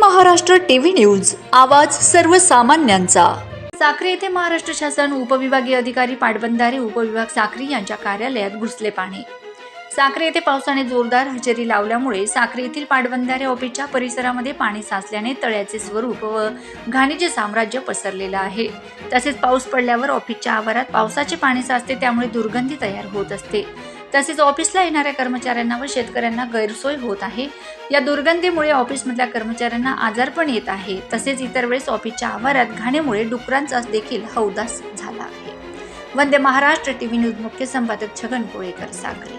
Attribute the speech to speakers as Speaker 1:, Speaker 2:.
Speaker 1: Maharashtra TV news. आवाज सर्वसामान्यांचा. साक्री येथे महाराष्ट्र शासन उपविभागीय अधिकारी पाटबंधारे उपविभाग साक्री यांच्या कार्यालयात घुसले पाणी. साक्री येथे पावसाने जोरदार हजेरी लावल्यामुळे साक्री येथील पाटबंधारे ऑफिसच्या परिसरामध्ये पाणी साचल्याने तळ्याचे स्वरूप व घाणीचे साम्राज्य पसरलेलं आहे. तसेच पाऊस पडल्यावर ऑफिसच्या आवारात पावसाचे पाणी साचते त्यामुळे दुर्गंधी तयार होत असते. तसेच ऑफिसला येणाऱ्या कर्मचाऱ्यांना व शेतकऱ्यांना गैरसोय होत आहे. या दुर्गंधीमुळे ऑफिसमधल्या कर्मचाऱ्यांना आजारपण येत आहे. तसेच इतर वेळेस ऑफिसच्या आवारात घाणीमुळे डुकरांचा देखील हौदास झाला आहे. वंदे महाराष्ट्र टीव्ही न्यूज मुख्य संपादक छगन कोळेकर सागरी.